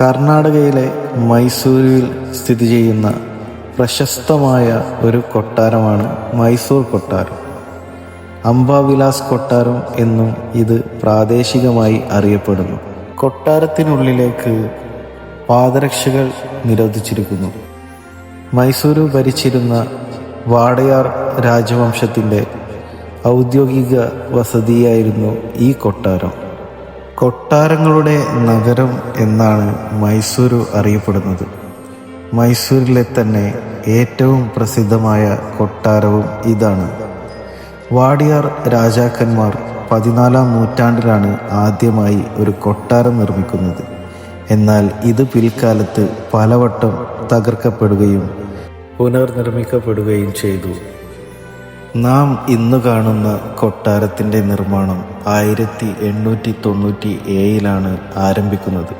കർണാടകയിലെ മൈസൂരിൽ സ്ഥിതി ചെയ്യുന്ന പ്രശസ്തമായ ഒരു കൊട്ടാരമാണ് മൈസൂർ കൊട്ടാരം. അംബാവിലാസ് കൊട്ടാരം എന്നും ഇത് പ്രാദേശികമായി അറിയപ്പെടുന്നു. കൊട്ടാരത്തിനുള്ളിലേക്ക് പാദരക്ഷകൾ നിരോധിച്ചിരിക്കുന്നു. മൈസൂരു ഭരിച്ചിരുന്ന വാടയാർ രാജവംശത്തിന്റെ ഔദ്യോഗിക വസതിയായിരുന്നു ഈ കൊട്ടാരം. കൊട്ടാരങ്ങളുടെ നഗരം എന്നാണ് മൈസൂരു അറിയപ്പെടുന്നത്. മൈസൂരിലെ തന്നെ ഏറ്റവും പ്രസിദ്ധമായ കൊട്ടാരവും ഇതാണ്. വാടിയാർ രാജാക്കന്മാർ പതിനാലാം നൂറ്റാണ്ടിലാണ് ആദ്യമായി ഒരു കൊട്ടാരം നിർമ്മിക്കുന്നത്. എന്നാൽ ഇത് പിൽക്കാലത്ത് പലവട്ടം തകർക്കപ്പെടുകയും പുനർനിർമ്മിക്കപ്പെടുകയും ചെയ്തു. നാം ഇന്ന് കാണുന്ന കൊട്ടാരത്തിന്റെ നിർമ്മാണം ആയിരത്തി എണ്ണൂറ്റി തൊണ്ണൂറ്റി ഏഴിലാണ് ആരംഭിക്കുന്നത്.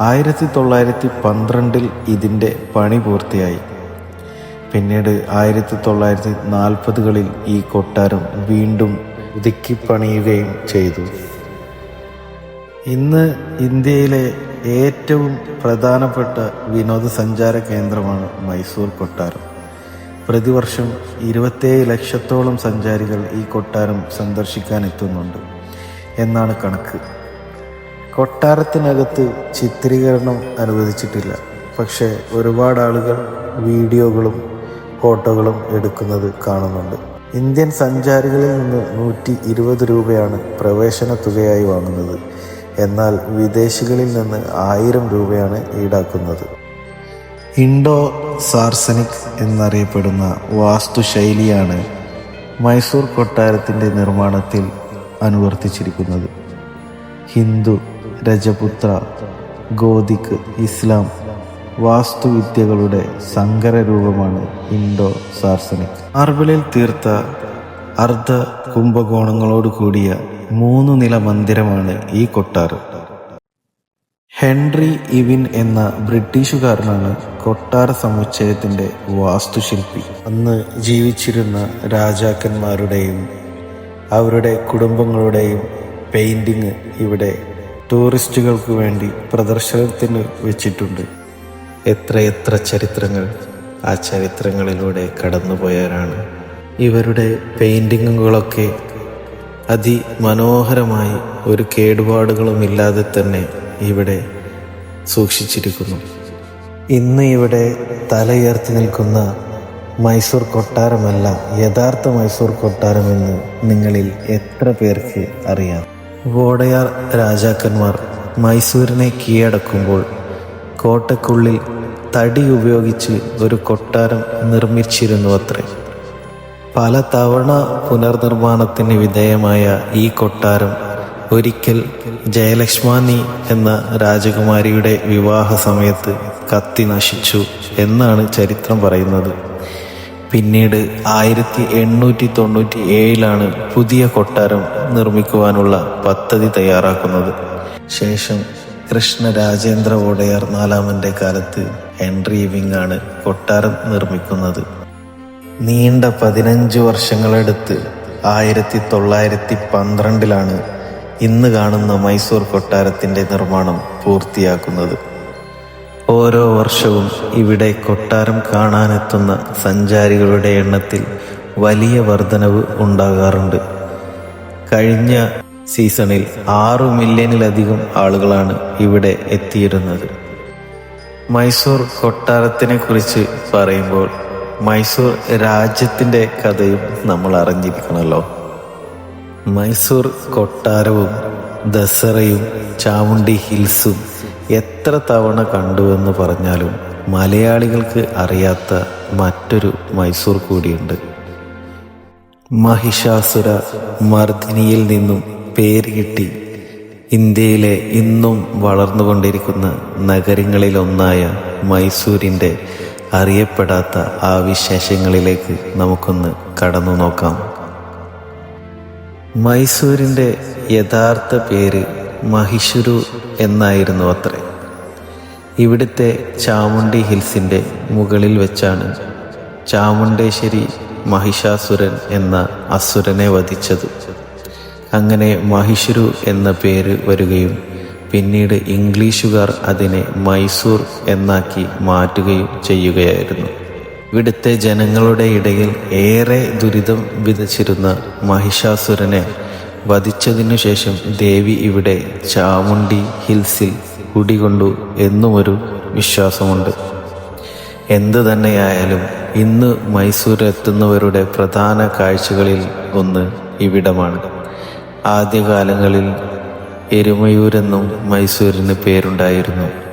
ആയിരത്തി തൊള്ളായിരത്തി പന്ത്രണ്ടിൽ ഇതിന്റെ പണി പൂർത്തിയായി. പിന്നീട് ആയിരത്തി തൊള്ളായിരത്തി നാൽപ്പതുകളിൽ ഈ കൊട്ടാരം വീണ്ടും പുതുക്കി പണിയുകയും ചെയ്തു. ഇന്ന് ഇന്ത്യയിലെ ഏറ്റവും പ്രധാനപ്പെട്ട വിനോദസഞ്ചാര കേന്ദ്രമാണ് മൈസൂർ കൊട്ടാരം. പ്രതിവർഷം ഇരുപത്തേഴ് ലക്ഷത്തോളം സഞ്ചാരികൾ ഈ കൊട്ടാരം സന്ദർശിക്കാൻ എത്തുന്നുണ്ട് എന്നാണ് കണക്ക്. കൊട്ടാരത്തിനകത്ത് ചിത്രീകരണം അനുവദിച്ചിട്ടില്ല. പക്ഷേ ഒരുപാട് ആളുകൾ വീഡിയോകളും ഫോട്ടോകളും എടുക്കുന്നത് കാണുന്നുണ്ട്. ഇന്ത്യൻ സഞ്ചാരികളിൽ നിന്ന് നൂറ്റി ഇരുപത് രൂപയാണ് പ്രവേശന തുകയായി വാങ്ങുന്നത്. എന്നാൽ വിദേശികളിൽ നിന്ന് ആയിരം രൂപയാണ് ഈടാക്കുന്നത്. ഇൻഡോ സാർസനിക് എന്നറിയപ്പെടുന്ന വാസ്തുശൈലിയാണ് മൈസൂർ കൊട്ടാരത്തിന്റെ നിർമ്മാണത്തിൽ അനുവർത്തിച്ചിരിക്കുന്നത്. ഹിന്ദു രജപുത്ര ഗോതിക് ഇസ്ലാം വാസ്തുവിദ്യകളുടെ സങ്കര രൂപമാണ് ഇൻഡോ സാർസനിക് മാർബിളിൽ തീർത്ത അർദ്ധ കുംഭകോണങ്ങളോട് കൂടിയ മൂന്ന് നില മന്ദിരമാണ് ഈ കൊട്ടാരം. ഹെൻറി ഇവിൻ എന്ന ബ്രിട്ടീഷുകാരനാണ് കൊട്ടാര സമുച്ചയത്തിന്റെ വാസ്തുശില്പി. അന്ന് ജീവിച്ചിരുന്ന രാജാക്കന്മാരുടെയും അവരുടെ കുടുംബങ്ങളുടെയും പെയിന്റിങ് ഇവിടെ ടൂറിസ്റ്റുകൾക്ക് വേണ്ടി പ്രദർശനത്തിന് വെച്ചിട്ടുണ്ട്. എത്രയെത്ര ചരിത്രങ്ങൾ ആ ചരിത്രങ്ങളിലൂടെ കടന്നുപോയവരാണ്. ഇവരുടെ പെയിന്റിങ്ങുകളൊക്കെ അതിമനോഹരമായി ഒരു കേടുപാടുകളുമില്ലാതെ തന്നെ ഇവിടെ സൂക്ഷിച്ചിരിക്കുന്നു. ഇന്ന് ഇവിടെ തലയുയർത്തി നിൽക്കുന്ന മൈസൂർ കൊട്ടാരമല്ല യഥാർത്ഥ മൈസൂർ കൊട്ടാരമെന്ന് നിങ്ങളിൽ എത്ര പേർക്ക് അറിയാം? വോടയാർ രാജാക്കന്മാർ മൈസൂരിനെ കീഴടക്കുമ്പോൾ കോട്ടക്കുള്ളിൽ തടി ഉപയോഗിച്ച് ഒരു കൊട്ടാരം നിർമ്മിച്ചിരുന്നു അത്രേ പല തവണ പുനർനിർമ്മാണത്തിന് വിധേയമായ ഈ കൊട്ടാരം ഒരിക്കൽ ജയലക്ഷ്മാനി എന്ന രാജകുമാരിയുടെ വിവാഹ സമയത്ത് കത്തി നശിച്ചു എന്നാണ് ചരിത്രം പറയുന്നത്. പിന്നീട് ആയിരത്തി എണ്ണൂറ്റി തൊണ്ണൂറ്റി ഏഴിലാണ് പുതിയ കൊട്ടാരം നിർമ്മിക്കുവാനുള്ള പദ്ധതി തയ്യാറാക്കുന്നത്. ശേഷം കൃഷ്ണ രാജേന്ദ്ര ഓടയാർ നാലാമന്റെ കാലത്ത് ഹെൻറി വിങ് ആണ് കൊട്ടാരം നിർമ്മിക്കുന്നത്. നീണ്ട പതിനഞ്ച് വർഷങ്ങളെടുത്ത് ആയിരത്തി തൊള്ളായിരത്തി പന്ത്രണ്ടിലാണ് ഇന്ന് കാണുന്ന മൈസൂർ കൊട്ടാരത്തിന്റെ നിർമ്മാണം പൂർത്തിയാക്കുന്നത്. ഓരോ വർഷവും ഇവിടെ കൊട്ടാരം കാണാനെത്തുന്ന സഞ്ചാരികളുടെ എണ്ണത്തിൽ വലിയ വർധനവ് ഉണ്ടാകാറുണ്ട്. കഴിഞ്ഞ സീസണിൽ ആറു മില്യണിലധികം ആളുകളാണ് ഇവിടെ എത്തിയിരുന്നത്. മൈസൂർ കൊട്ടാരത്തിനെ കുറിച്ച് പറയുമ്പോൾ മൈസൂർ രാജ്യത്തിന്റെ കഥയും നമ്മൾ അറിഞ്ഞിരിക്കണമല്ലോ മൈസൂർ കൊട്ടാരവും ദസറയും ചാമുണ്ടി ഹിൽസും എത്ര തവണ കണ്ടുവെന്ന് പറഞ്ഞാലും മലയാളികൾക്ക് അറിയാത്ത മറ്റൊരു മൈസൂർ കൂടിയുണ്ട്. മഹിഷാസുര മർദിനിയിൽ നിന്നും പേര് കിട്ടി ഇന്ത്യയിലെ ഇന്നും വളർന്നുകൊണ്ടിരിക്കുന്ന നഗരങ്ങളിലൊന്നായ മൈസൂരിന്റെ അറിയപ്പെടാത്ത ആ വിശേഷങ്ങളിലേക്ക് നമുക്കൊന്ന് കടന്നു നോക്കാം. മൈസൂരിന്റെ യഥാർത്ഥ പേര് മഹിഷുരു എന്നായിരുന്നു അത്രേ. ഇവിടുത്തെ ചാമുണ്ടി ഹിൽസിന്റെ മുകളിൽ വെച്ചാണ് ചാമുണ്ടേശ്വരി മഹിഷാസുരൻ എന്ന അസുരനെ വധിച്ചത്. അങ്ങനെ മഹിഷുരു എന്ന പേര് വരികയും പിന്നീട് ഇംഗ്ലീഷുകാർ അതിനെ മൈസൂർ എന്നാക്കി മാറ്റുകയും ചെയ്യുകയായിരുന്നു. ഇവിടുത്തെ ജനങ്ങളുടെ ഇടയിൽ ഏറെ ദുരിതം വിതച്ചിരുന്ന മഹിഷാസുരനെ വധിച്ചതിനു ശേഷം ദേവി ഇവിടെ ചാമുണ്ടി ഹിൽസിൽ കുടികൊണ്ടു എന്നുമൊരു വിശ്വാസമുണ്ട്. എന്തു തന്നെയായാലും ഇന്ന് മൈസൂർ എത്തുന്നവരുടെ പ്രധാന കാഴ്ചകളിൽ ഒന്ന് ഇവിടമാണ്. ആദ്യകാലങ്ങളിൽ എരുമയൂരെന്നും മൈസൂരിന് പേരുണ്ടായിരുന്നു.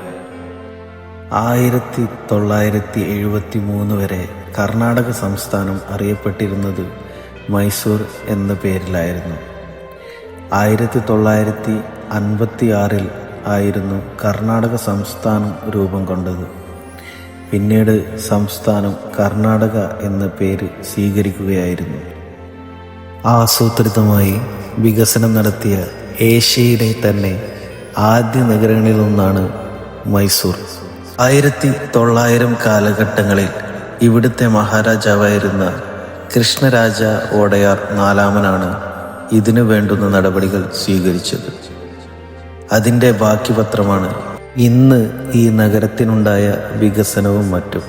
ആയിരത്തി തൊള്ളായിരത്തി എഴുപത്തി മൂന്ന് വരെ കർണാടക സംസ്ഥാനം അറിയപ്പെട്ടിരുന്നത് മൈസൂർ എന്ന പേരിലായിരുന്നു. ആയിരത്തി തൊള്ളായിരത്തി അൻപത്തി ആറിൽ ആയിരുന്നു കർണാടക സംസ്ഥാനം രൂപം കൊണ്ടത്. പിന്നീട് സംസ്ഥാനം കർണാടക എന്ന പേര് സ്വീകരിക്കുകയായിരുന്നു. ആസൂത്രിതമായി വികസനം നടത്തിയ ഏഷ്യയിലെ തന്നെ ആദ്യ നഗരങ്ങളിലൊന്നാണ് മൈസൂർ. ആയിരത്തി തൊള്ളായിരം കാലഘട്ടങ്ങളിൽ ഇവിടുത്തെ മഹാരാജാവായിരുന്ന കൃഷ്ണരാജ ഓടയാർ നാലാമനാണ് ഇതിനു വേണ്ടുന്ന നടപടികൾ സ്വീകരിച്ചത്. അതിന്റെ ബാക്കി പത്രമാണ് ഇന്ന് ഈ നഗരത്തിനുണ്ടായ വികസനവും മറ്റും.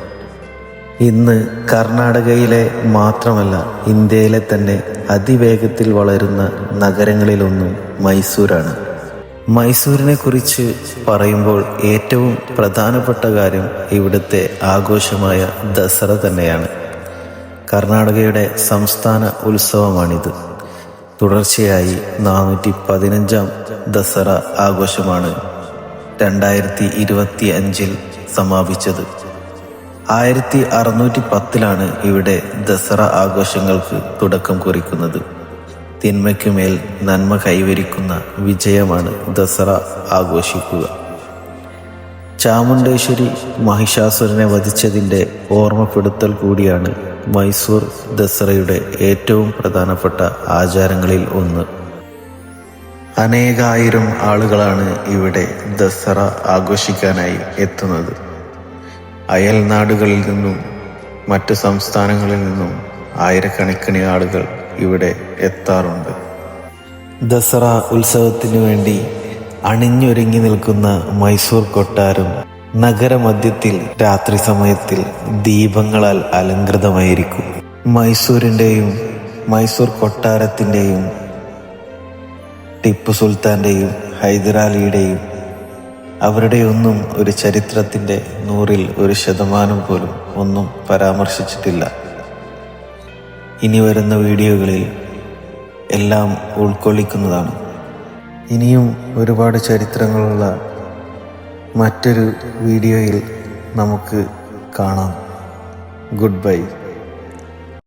ഇന്ന് കർണാടകയിലെ മാത്രമല്ല ഇന്ത്യയിലെ തന്നെ അതിവേഗത്തിൽ വളരുന്ന നഗരങ്ങളിലൊന്നും മൈസൂരാണ്. മൈസൂരിനെ കുറിച്ച് പറയുമ്പോൾ ഏറ്റവും പ്രധാനപ്പെട്ട കാര്യം ഇവിടുത്തെ ആഘോഷമായ ദസറ തന്നെയാണ്. കർണാടകയുടെ സംസ്ഥാന ഉത്സവമാണിത്. തുടർച്ചയായി നാനൂറ്റി പതിനഞ്ചാം ദസറ ആഘോഷമാണ് രണ്ടായിരത്തി ഇരുപത്തി അഞ്ചിൽ സമാപിച്ചത്. ആയിരത്തി അറുന്നൂറ്റി പത്തിലാണ് ഇവിടെ ദസറ ആഘോഷങ്ങൾക്ക് തുടക്കം കുറിക്കുന്നത്. തിന്മയ്ക്കുമേൽ നന്മ കൈവരിക്കുന്ന വിജയമാണ് ദസറ ആഘോഷിക്കുക. ചാമുണ്ടേശ്വരി മഹിഷാസുരനെ വധിച്ചതിന്റെ ഓർമ്മപ്പെടുത്തൽ കൂടിയാണ് മൈസൂർ ദസറയുടെ ഏറ്റവും പ്രധാനപ്പെട്ട ആചാരങ്ങളിൽ ഒന്ന്. അനേകായിരം ആളുകളാണ് ഇവിടെ ദസറ ആഘോഷിക്കാനായി എത്തുന്നത്. അയൽനാടുകളിൽ നിന്നും മറ്റു സംസ്ഥാനങ്ങളിൽ നിന്നും ആയിരക്കണക്കിന് ആളുകൾ ഇവിടെ എത്താറുണ്ട്. ദസറ ഉത്സവത്തിനു വേണ്ടി അണിഞ്ഞൊരുങ്ങി നിൽക്കുന്ന മൈസൂർ കൊട്ടാരം നഗരമധ്യത്തിൽ രാത്രി സമയത്തിൽ ദീപങ്ങളാൽ അലങ്കൃതമായിരിക്കും മൈസൂരിന്റെയും മൈസൂർ കൊട്ടാരത്തിന്റെയും ടിപ്പു സുൽത്താന്റെയും ഹൈദരാലിയുടെയും അവരുടെയൊന്നും ഒരു ചരിത്രത്തിന്റെ നൂറിൽ ഒരു ശതമാനം പോലും ഒന്നും പരാമർശിച്ചിട്ടില്ല. ഇനി വരുന്ന വീഡിയോകളിൽ എല്ലാം ഉൾക്കൊള്ളിക്കുന്നതാണ്. ഇനിയും ഒരുപാട് ചരിത്രങ്ങളുള്ള മറ്റൊരു വീഡിയോയിൽ നമുക്ക് കാണാം. Good bye